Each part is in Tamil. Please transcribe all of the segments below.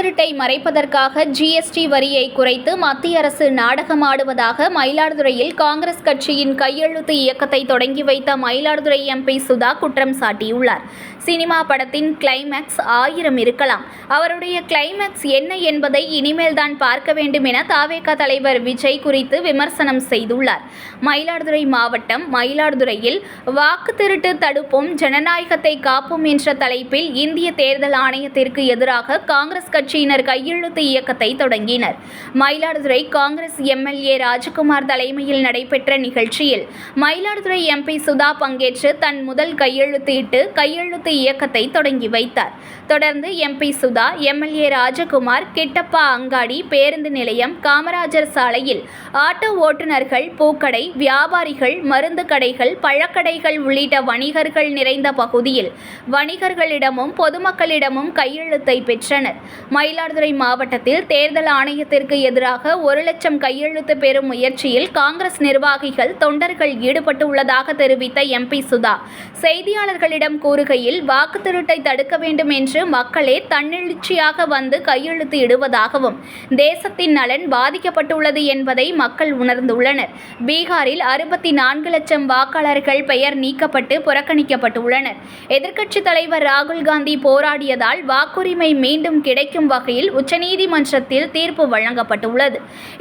திருட்டை மறைப்பதற்காக ஜிஎஸ்டி வரியை குறைத்து மத்திய அரசு நாடகமாடுவதாக மயிலாடுதுறையில் காங்கிரஸ் கட்சியின் கையெழுத்து இயக்கத்தை தொடங்கி வைத்த மயிலாடுதுறை எம்பி சுதா குற்றம் சாட்டியுள்ளார். சினிமா படத்தின் கிளைமேக்ஸ் ஆயிரம் இருக்கலாம். அவருடைய கிளைமேக்ஸ் என்ன என்பதை இனிமேல் தான் பார்க்க வேண்டும் என தாவேக தலைவர் விஜய் குறித்து விமர்சனம் செய்துள்ளார். மயிலாடுதுறை மாவட்டம் மயிலாடுதுறையில் வாக்கு திருட்டு தடுப்போம் ஜனநாயகத்தை காப்போம் என்ற தலைப்பில் இந்திய தேர்தல் ஆணையத்திற்கு எதிராக காங்கிரஸ் கட்சி கட்சியினர் கையெழுத்து இயக்கத்தை தொடங்கினர். மயிலாடுதுறை காங்கிரஸ் எம்எல்ஏ ராஜகுமார் தலைமையில் நடைபெற்ற நிகழ்ச்சியில் மயிலாடுதுறை எம்பி சுதா பங்கேற்று தன் முதல் கையெழுத்து இட்டு கையெழுத்து இயக்கத்தை தொடங்கி வைத்தார். தொடர்ந்து எம்பி சுதா எம்எல்ஏ ராஜகுமார் கிட்டப்பா அங்காடி பேருந்து நிலையம் காமராஜர் சாலையில் ஆட்டோ ஓட்டுநர்கள் பூக்கடை வியாபாரிகள் மருந்து கடைகள் பழக்கடைகள் உள்ளிட்ட வணிகர்கள் நிறைந்த பகுதியில் வணிகர்களிடமும் பொதுமக்களிடமும் கையெழுத்தை பெற்றனர். மயிலாடுதுறை மாவட்டத்தில் தேர்தல் ஆணையத்திற்கு எதிராக ஒரு லட்சம் கையெழுத்து பெறும் முயற்சியில் காங்கிரஸ் நிர்வாகிகள் தொண்டர்கள் ஈடுபட்டு உள்ளதாக தெரிவித்த எம்பி சுதா. செய்தியாளர்களிடம் கூறுகையில் வாக்கு திருட்டை தடுக்க வேண்டும் என்று மக்களே தன்னெழுச்சியாக வந்து கையெழுத்து இடுவதாகவும் தேசத்தின் நலன் பாதிக்கப்பட்டுள்ளது என்பதை மக்கள் உணர்ந்துள்ளனர். பீகாரில் அறுபத்தி நான்கு லட்சம் வாக்காளர்கள் பெயர் நீக்கப்பட்டு புறக்கணிக்கப்பட்டுள்ளனர். எதிர்க்கட்சித் தலைவர் ராகுல் காந்தி போராடியதால் வாக்குரிமை மீண்டும் கிடைக்கும் வகையில் உச்சநீதிமன்றத்தில் தீர்ப்பு வழங்கப்பட்டுள்ளது.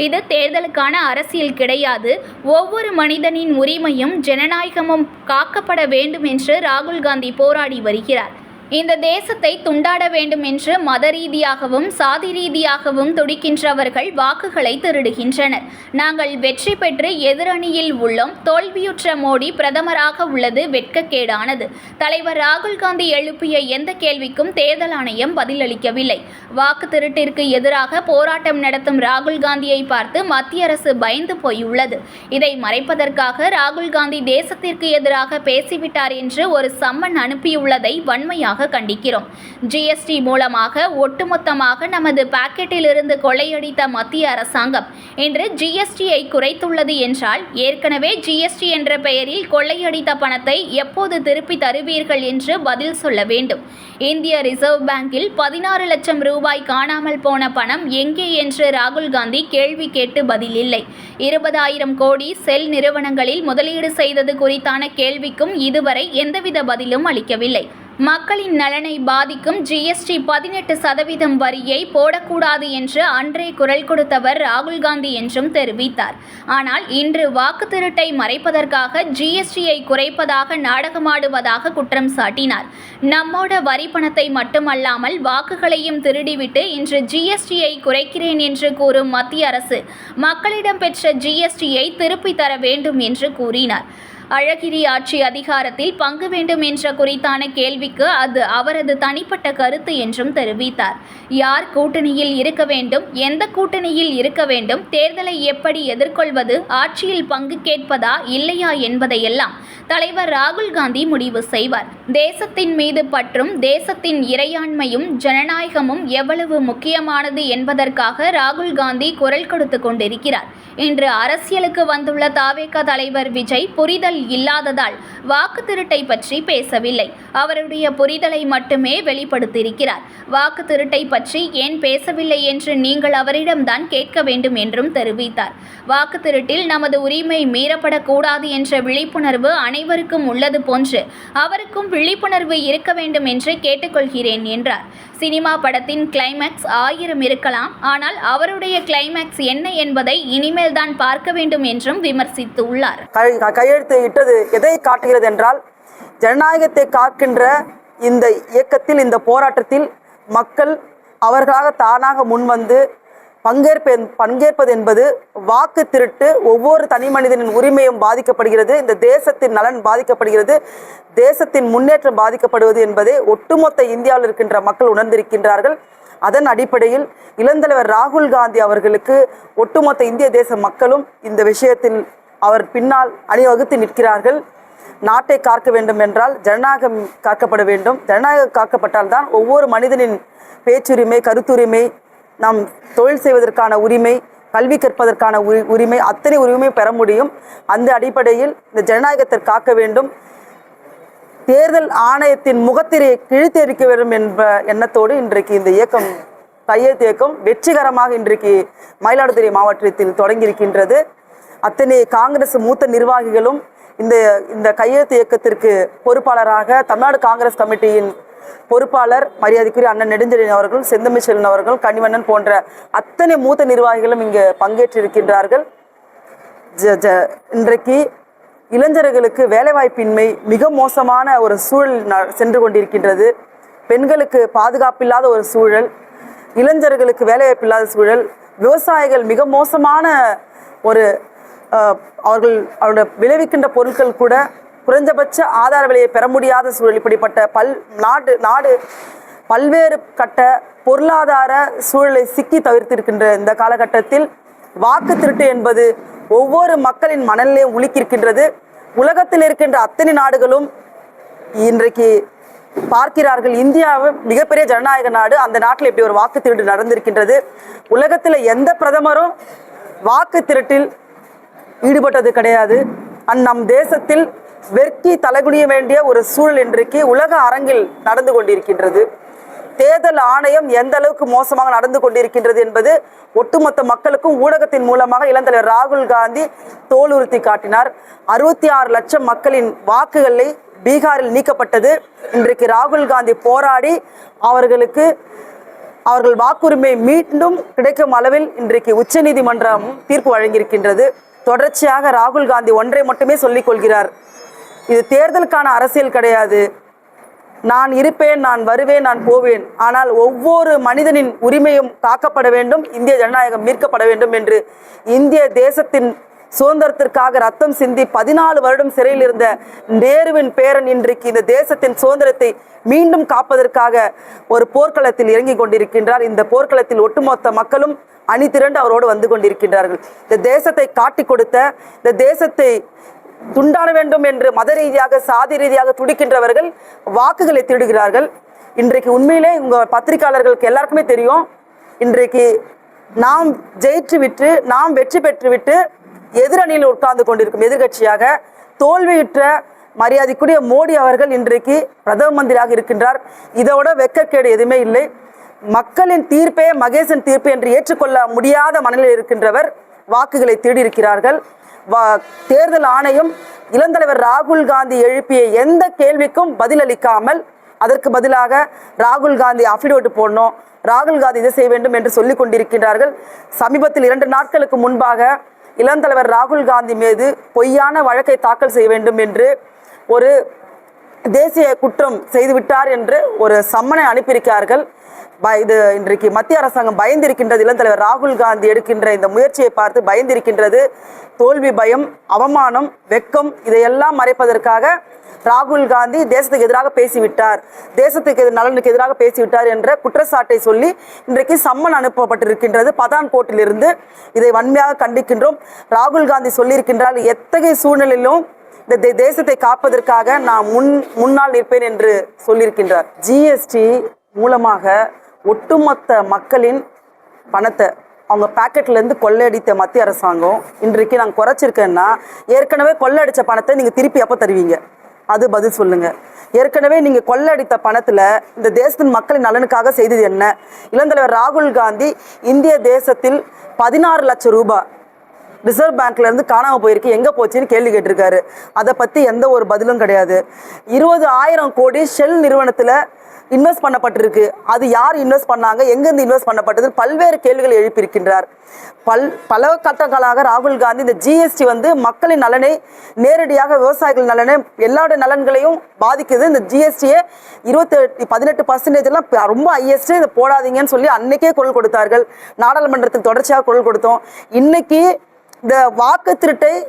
இது தேர்தலுக்கான அரசியல் கிடையாது. ஒவ்வொரு மனிதனின் உரிமையும் ஜனநாயகமும் காக்கப்பட வேண்டும் என்று ராகுல் காந்தி போராடி வருகிறார். இந்த தேசத்தை துண்டாட வேண்டும் என்று மத ரீதியாகவும் சாதி ரீதியாகவும் துடிக்கின்றவர்கள் வாக்குகளை திருடுகின்றனர். நாங்கள் வெற்றி பெற்று எதிரணியில் உள்ளோம். தோல்வியுற்ற மோடி பிரதமராக உள்ளது வெட்கக்கேடானது. தலைவர் ராகுல் காந்தி எழுப்பிய எந்த கேள்விக்கும் தேர்தல் ஆணையம் பதிலளிக்கவில்லை. வாக்கு திருட்டிற்கு எதிராக போராட்டம் நடத்தும் ராகுல் காந்தியை பார்த்து மத்திய அரசு பயந்து போயுள்ளது. இதை மறைப்பதற்காக ராகுல் காந்தி தேசத்திற்கு எதிராக பேசிவிட்டார் என்று ஒரு சம்மன் அனுப்பியுள்ளதை வன்மையாக கண்டிக்கிறோம். ஜிஎஸ்டி மூலமாக ஒட்டுமொத்தமாக நமது பாக்கெட்டில் இருந்து கொள்ளையடித்த மத்திய அரசாங்கம் இன்று ஜிஎஸ்டியை குறைத்துள்ளது என்றால் ஏற்கனவே ஜிஎஸ்டி என்ற பெயரில் கொள்ளையடித்த பணத்தை எப்போது திருப்பி தருவீர்கள் என்று பதில் சொல்ல வேண்டும். இந்திய ரிசர்வ் பேங்கில் பதினாறு லட்சம் ரூபாய் காணாமல் போன பணம் எங்கே என்று ராகுல் காந்தி கேள்வி கேட்டு பதில் இல்லை இருபதாயிரம் கோடி செல் நிறுவனங்களில் முதலீடு செய்தது குறித்தான கேள்விக்கும் இதுவரை எந்தவித பதிலும் அளிக்கவில்லை. மக்களின் நலனை பாதிக்கும் ஜிஎஸ்டி பதினெட்டு சதவீதம் வரியை போடக்கூடாது என்று அன்றே குரல் கொடுத்தவர் ராகுல் காந்தி என்றும் தெரிவித்தார். ஆனால் இன்று வாக்கு திருட்டை மறைப்பதற்காக ஜிஎஸ்டியை குறைப்பதாக நாடகமாடுவதாக குற்றம் சாட்டினார். நம்மோட வரி பணத்தை மட்டுமல்லாமல் வாக்குகளையும் திருடிவிட்டு இன்று ஜிஎஸ்டியை குறைக்கிறேன் என்று கூறும் மத்திய அரசு மக்களிடம் பெற்ற ஜிஎஸ்டியை திருப்பி தர வேண்டும் என்று கூறினார். அழகிரி ஆட்சி அதிகாரத்தில் பங்கு வேண்டும் என்ற குறித்தான கேள்விக்கு அது அவரது தனிப்பட்ட கருத்து என்றும் தெரிவித்தார். யார் கூட்டணியில் இருக்க வேண்டும் எந்த கூட்டணியில் இருக்க வேண்டும் தேர்தலை எப்படி எதிர்கொள்வது ஆட்சியில் பங்கு கேட்பதா இல்லையா என்பதையெல்லாம் தலைவர் ராகுல் காந்தி முடிவு செய்வார். தேசத்தின் மீது பற்றும் தேசத்தின் இறையாண்மையும் ஜனநாயகமும் எவ்வளவு முக்கியமானது என்பதற்காக ராகுல் காந்தி குரல் கொடுத்து கொண்டிருக்கிறார். இன்று அரசியலுக்கு வந்துள்ள தாவேக தலைவர் விஜய் புரிதல் இல்லாததால் வாக்கு திருட்டை பற்றி பேசவில்லை. அவருடைய புரிதலை மட்டுமே வெளிப்படுத்தியிருக்கிறார். வாக்கு திருட்டை பற்றி ஏன் பேசவில்லை என்று நீங்கள் அவரிடம்தான் கேட்க வேண்டும் என்றும் தெரிவித்தார். வாக்கு திருட்டில் நமது உரிமை மீறப்படக்கூடாது என்ற விழிப்புணர்வு அனைவருக்கும் உள்ளது போன்று அவருக்கும் விழிப்புணர்வு இருக்க வேண்டும் என்று கேட்டுக்கொள்கிறேன் என்றார். சினிமா படத்தின் கிளைமேக்ஸ் ஆயிரம் இருக்கலாம். ஆனால் அவருடைய கிளைமேக்ஸ் என்ன என்பதை இனிமேல் தான் பார்க்க வேண்டும் என்றும் விமர்சித்து உள்ளார். கையெழுத்து இட்டது எதை காட்டுகிறது என்றால் ஜனநாயகத்தை காக்கின்ற இந்த இயக்கத்தில் இந்த போராட்டத்தில் மக்கள் அவர்களாக தானாக முன்வந்து பங்கேற்ப பங்கேற்பது என்பது வாக்கு திருட்டு ஒவ்வொரு தனி மனிதனின் உரிமையும் பாதிக்கப்படுகிறது இந்த தேசத்தின் நலன் பாதிக்கப்படுகிறது தேசத்தின் முன்னேற்றம் பாதிக்கப்படுவது என்பதை ஒட்டுமொத்த இந்தியாவில் இருக்கின்ற மக்கள் உணர்ந்திருக்கின்றார்கள். அதன் அடிப்படையில் இளந்தலைவர் ராகுல் காந்தி அவர்களுக்கு ஒட்டுமொத்த இந்திய தேச மக்களும் இந்த விஷயத்தில் அவர் பின்னால் அணிவகுத்து நிற்கிறார்கள். நாட்டை காக்க வேண்டும் என்றால் ஜனநாயகம் காக்கப்பட வேண்டும். ஜனநாயகம் காக்கப்பட்டால்தான் ஒவ்வொரு மனிதனின் பேச்சுரிமை கருத்துரிமை நாம் தொழில் செய்வதற்கான உரிமை கல்வி கற்பதற்கான உரி- உரிமை அத்தனை உரிமையும் பெற முடியும். அந்த அடிப்படையில் இந்த ஜனநாயகத்தை காக்க வேண்டும். தேர்தல் ஆணையத்தின் முகத்திரையை கிழித்தெரிக்க வேண்டும் என்ற எண்ணத்தோடு இன்றைக்கு இந்த இயக்கம் கையெழுத்து இயக்கம் வெற்றிகரமாக இன்றைக்கு மயிலாடுதுறை மாவட்டத்தில் தொடங்கியிருக்கின்றது. அத்தனை காங்கிரஸ் மூத்த நிர்வாகிகளும் இந்த இந்த கையெழுத்து இயக்கத்திற்கு பொறுப்பாளராக தமிழ்நாடு காங்கிரஸ் கமிட்டியின் பொறுப்பாளர் மரியாதைக்குரிய அண்ணன் நெடுஞ்செழியன் அவர்கள் செந்தமிச்செல்வன் அவர்கள் கனிவண்ணன் போன்ற அத்தனை மூத்த நிர்வாகிகளும் இங்கு பங்கேற்றிருக்கின்றார்கள். ஜ ஜ இன்றைக்கு இளைஞர்களுக்கு வேலைவாய்ப்பின்மை மிக மோசமான ஒரு சூழல் ந- சென்று கொண்டிருக்கின்றது. பெண்களுக்கு பாதுகாப்பில்லாத ஒரு சூழல் இளைஞர்களுக்கு வேலைவாய்ப்பில்லாத சூழல் விவசாயிகள் மிக மோசமான ஒரு அவர்கள் அவருடைய விளைவிக்கின்ற பொருட்கள் கூட குறைஞ்சபட்ச ஆதார விலையை பெற முடியாத சூழல் இப்படிப்பட்ட பல் நாடு நாடு பல்வேறு கட்ட பொருளாதார சூழலை சிக்கி தவிர்த்திருக்கின்ற இந்த காலகட்டத்தில் வாக்கு திருட்டு என்பது ஒவ்வொரு மக்களின் மனநிலையும் உலுக்கியிருக்கின்றது. உலகத்தில் இருக்கின்ற அத்தனை நாடுகளும் இன்றைக்கு பார்க்கிறார்கள். இந்தியாவும் மிகப்பெரிய ஜனநாயக நாடு அந்த நாட்டில் இப்படி ஒரு வாக்கு திருட்டு நடந்திருக்கின்றது. உலகத்தில் எந்த பிரதமரும் வாக்கு திருட்டில் ஈடுபட்டது கிடையாது. அந் நம் தேசத்தில் வெர்க்கி தலைகுனிய வேண்டிய ஒரு சூழல் இன்றைக்கு உலக அரங்கில் நடந்து கொண்டிருக்கின்றது. தேர்தல் ஆணையம் எந்த அளவுக்கு மோசமாக நடந்து கொண்டிருக்கின்றது என்பது ஒட்டுமொத்த மக்களுக்கும் ஊடகத்தின் மூலமாக இளந்தலைவர் ராகுல் காந்தி தோலுறுத்தி காட்டினார். அறுபத்தி ஆறு லட்சம் மக்களின் வாக்குகளை பீகாரில் நீக்கப்பட்டது. இன்றைக்கு ராகுல் காந்தி போராடி அவர்களுக்கு அவர்கள் வாக்குரிமை மீண்டும் கிடைக்கும் அளவில் இன்றைக்கு உச்சநீதிமன்றம் தீர்ப்பு வழங்கியிருக்கின்றது. தொடர்ச்சியாக ராகுல் காந்தி ஒன்றை மட்டுமே சொல்லிக் கொள்கிறார். இது தேர்தலுக்கான அரசியல் கிடையாது. நான் இருப்பேன் நான் வருவேன் நான் போவேன். ஆனால் ஒவ்வொரு மனிதனின் உரிமையும் காக்கப்பட வேண்டும் இந்திய ஜனநாயகம் மீட்கப்பட வேண்டும் என்று இந்திய தேசத்தின் சுதந்திரத்திற்காக ரத்தம் சிந்தி பதினாலு வருடம் சிறையில் இருந்த நேருவின் பேரன் இன்றைக்கு இந்த தேசத்தின் சுதந்திரத்தை மீண்டும் காப்பதற்காக ஒரு போர்க்களத்தில் இறங்கிக் கொண்டிருக்கின்றார். இந்த போர்க்களத்தில் ஒட்டுமொத்த மக்களும் அணி திரண்டு அவரோடு வந்து கொண்டிருக்கின்றார்கள். இந்த தேசத்தை காட்டிக் கொடுத்த இந்த தேசத்தை துண்டாட வேண்டும் என்று மத ரீதியாக சாதி ரீதியாக துடிக்கின்றவர்கள் வாக்குகளை திருடுகிறார்கள். இன்றைக்கு உண்மையிலே உங்கள் பத்திரிகையாளர்களுக்கு எல்லாருக்குமே தெரியும். இன்றைக்கு நாம் ஜெயித்து விட்டு நாம் வெற்றி பெற்று விட்டு எதிரணியில் உட்கார்ந்து கொண்டிருக்கும் எதிர்கட்சியாக தோல்வியுற்ற மரியாதைக்குரிய மோடி அவர்கள் இன்றைக்கு பிரதம மந்திரியாக இருக்கின்றார். இதோட வெக்கக்கேடு எதுவுமே இல்லை. மக்களின் தீர்ப்பே மகேசன் தீர்ப்பு என்று ஏற்றுக்கொள்ள முடியாத மனநிலையில் இருக்கின்றவர் வாக்குகளை தேடியிருக்கிறார்கள். தேர்தல் ஆணையம் இளந்தலைவர் ராகுல் காந்தி எழுப்பிய எந்த கேள்விக்கும் பதிலளிக்காமல் அதற்கு பதிலாக ராகுல் காந்தி அஃபிடவிட் போடணும். ராகுல் காந்தி இதை செய்ய வேண்டும் என்று சொல்லிக் கொண்டிருக்கின்றார்கள். சமீபத்தில் இரண்டு நாட்களுக்கு முன்பாக இளந்தலைவர் ராகுல் காந்தி மீது பொய்யான வழக்கை தாக்கல் செய்ய வேண்டும் என்று ஒரு தேசிய குற்றம் செய்துவிட்டார் என்று ஒரு சம்மனை அனுப்பியிருக்கிறார்கள். ப- இது இன்றைக்கு மத்திய அரசாங்கம் பயந்திருக்கின்றது. இளந்தலைவர் ராகுல் காந்தி எடுக்கின்ற இந்த முயற்சியை பார்த்து பயந்திருக்கின்றது. தோல்வி பயம் அவமானம் வெக்கம் இதையெல்லாம் மறைப்பதற்காக ராகுல் காந்தி தேசத்துக்கு எதிராக பேசிவிட்டார். தேசத்துக்கு எதிர் நலனுக்கு எதிராக பேசிவிட்டார் என்ற குற்றச்சாட்டை சொல்லி இன்றைக்கு சம்மன் அனுப்பப்பட்டிருக்கின்றது பதான்கோட்டிலிருந்து இதை வன்மையாக கண்டிக்கின்றோம். ராகுல் காந்தி சொல்லியிருக்கின்றார் எத்தகைய சூழ்நிலையிலும் இந்த தே- தேசத்தை காப்பதற்காக நான் முன் முன்னால் நிற்பேன் என்று சொல்லியிருக்கின்றார். ஜிஎஸ்டி மூலமாக ஒட்டுமொத்த மக்களின் பணத்தை அவங்க பாக்கெட்லேருந்து கொள்ளையடித்த மத்திய அரசாங்கம் இன்றைக்கு நாங்கள் குறைச்சிருக்கேன்னா ஏற்கனவே கொள்ளையடித்த பணத்தை நீங்கள் திருப்பி எப்போ தருவீங்க? அது பதில் சொல்லுங்கள் ஏற்கனவே நீங்கள் கொள்ளையடித்த பணத்தில் இந்த தேசத்தின் மக்களின் நலனுக்காக செய்தது என்ன? இளந்தலைவர் ராகுல் காந்தி இந்திய தேசத்தில் பதினாறு லட்சம் ரூபாய் ரிசர்வ் பேங்க்ல இருந்து காணாம போயிருக்கு. எங்க போச்சுன்னு கேள்வி கேட்டிருக்காரு. அதை பத்தி எந்த ஒரு பதிலும் கிடையாது. இருபது ஆயிரம் கோடி ஷெல் நிறுவனத்துல இன்வெஸ்ட் பண்ணப்பட்டிருக்கு. அது யார் இன்வெஸ்ட் பண்ணாங்க? எங்கேருந்து இன்வெஸ்ட் பண்ணப்பட்டது பல்வேறு கேள்விகளை எழுப்பியிருக்கின்றார். பல் பல கட்டங்களாக ராகுல் காந்தி இந்த ஜிஎஸ்டி வந்து மக்களின் நலனை நேரடியாக விவசாயிகள் நலனை எல்லாரோட நலன்களையும் பாதிக்குது. இந்த ஜிஎஸ்டியை இருபத்தி பதினெட்டு பர்சன்டேஜ் எல்லாம் ரொம்ப ஹையஸ்ட் இதை போடாதீங்கன்னு சொல்லி அன்னைக்கே குரல் கொடுத்தார்கள். நாடாளுமன்றத்தில் தொடர்ச்சியாக குரல் கொடுத்தோம். இன்னைக்கு இந்த வாக்கு திருட்டை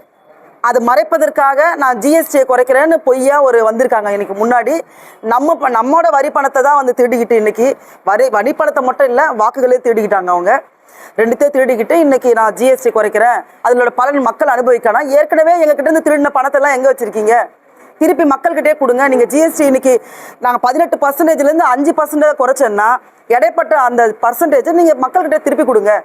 அது மறைப்பதற்காக நான் ஜிஎஸ்டியை குறைக்கிறேன்னு பொய்யா ஒரு வந்திருக்காங்க இன்னைக்கு முன்னாடி. நம்ம ப- நம்மோட வரி பணத்தை தான் வந்து திருடிக்கிட்டு இன்னைக்கு. வரி வரி பணத்தை மட்டும் இல்லை வாக்குகளே திருடிக்கிட்டாங்க அவங்க. ரெண்டுத்தையும் திருடிக்கிட்டு இன்னைக்கு நான் ஜிஎஸ்டி குறைக்கிறேன். அதனோட பலன் மக்கள் அனுபவிக்கணும். ஏற்கனவே எங்ககிட்ட இருந்து திருடின பணத்தெல்லாம் எங்கே வச்சிருக்கீங்க? திருப்பி மக்கள்கிட்டே கொடுங்க. நீங்கள் ஜிஎஸ்டி இன்னைக்கு நாங்கள் பதினெட்டு பர்சன்டேஜ்லேருந்து அஞ்சு பர்சன்டேஜ் குறைச்சோன்னா இடைப்பட்ட அந்த பர்சன்டேஜை நீங்கள் மக்கள்கிட்ட திருப்பி கொடுங்க.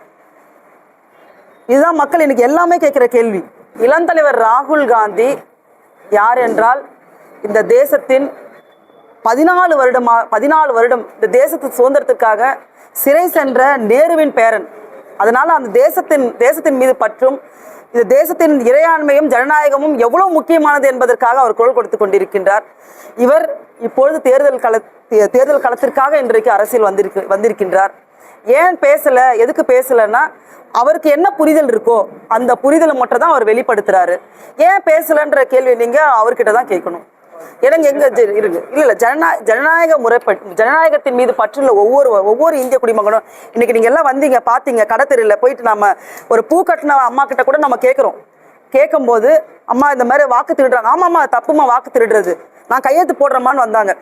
இதுதான் மக்கள் இன்னைக்கு எல்லாமே கேட்குற கேள்வி. இளந்தலைவர் ராகுல் காந்தி யார் என்றால் இந்த தேசத்தின் பதினாலு வருடமா பதினாலு வருடம் இந்த தேசத்து சுதந்திரத்திற்காக சிறை சென்ற நேருவின் பேரன். அதனால் அந்த தேசத்தின் தேசத்தின் மீது பற்றும் இந்த தேசத்தின் இறையாண்மையும் ஜனநாயகமும் எவ்வளவு முக்கியமானது என்பதற்காக அவர் குரல் கொடுத்து கொண்டிருக்கின்றார். இவர் இப்பொழுது தேர்தல் கள தேர்தல் களத்திற்காக இன்றைக்கு அரசியல் வந்திருக்கு வந்திருக்கின்றார். ஏன் பேசல எதுக்கு பேசலைன்னா அவருக்கு என்ன புரிதல் இருக்கோ அந்த புரிதலை மட்டும் தான் அவர் வெளிப்படுத்துறாரு. ஏன் பேசலன்ற கேள்வி நீங்கள் அவர்கிட்ட தான் கேட்கணும். எனக்கு எங்க ஜெ- இருக்கு இல்ல இல்ல ஜனநாயக ஜனநாயக முறைப்படி ஜனநாயகத்தின் மீது பற்றுள்ள ஒவ்வொரு ஒவ்வொரு இந்திய குடிமகனும் இன்னைக்கு நீங்க எல்லாம் வந்தீங்க பாத்தீங்க கடத்தெருல போயிட்டு நம்ம ஒரு பூ கட்டின அம்மா கிட்ட கூட நம்ம கேட்குறோம். கேட்கும்போது அம்மா இந்த மாதிரி வாக்கு திருடுறாங்க. ஆமாம்மா தப்புமா வாக்கு திருடுறது. நான் கையெழுத்து போடுறேம்மான்னு வந்தாங்க.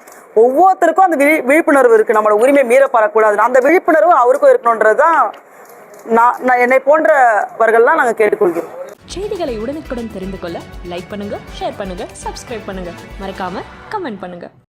ஒவ்வொருத்தருக்கும் அந்த விழி விழிப்புணர்வு இருக்குது நம்மளோட உரிமை மீறப்படக்கூடாது அந்த விழிப்புணர்வு அவருக்கும் இருக்கணுன்றது தான் நான் நான் என்னை போன்றவர்கள்லாம் நாங்கள் கேட்டுக்கொள்கிறோம். செய்திகளை உடனுக்குடன் தெரிந்து கொள்ள லைக் பண்ணுங்க ஷேர் பண்ணுங்க சப்ஸ்கிரைப் பண்ணுங்க. மறக்காம கமெண்ட் பண்ணுங்க.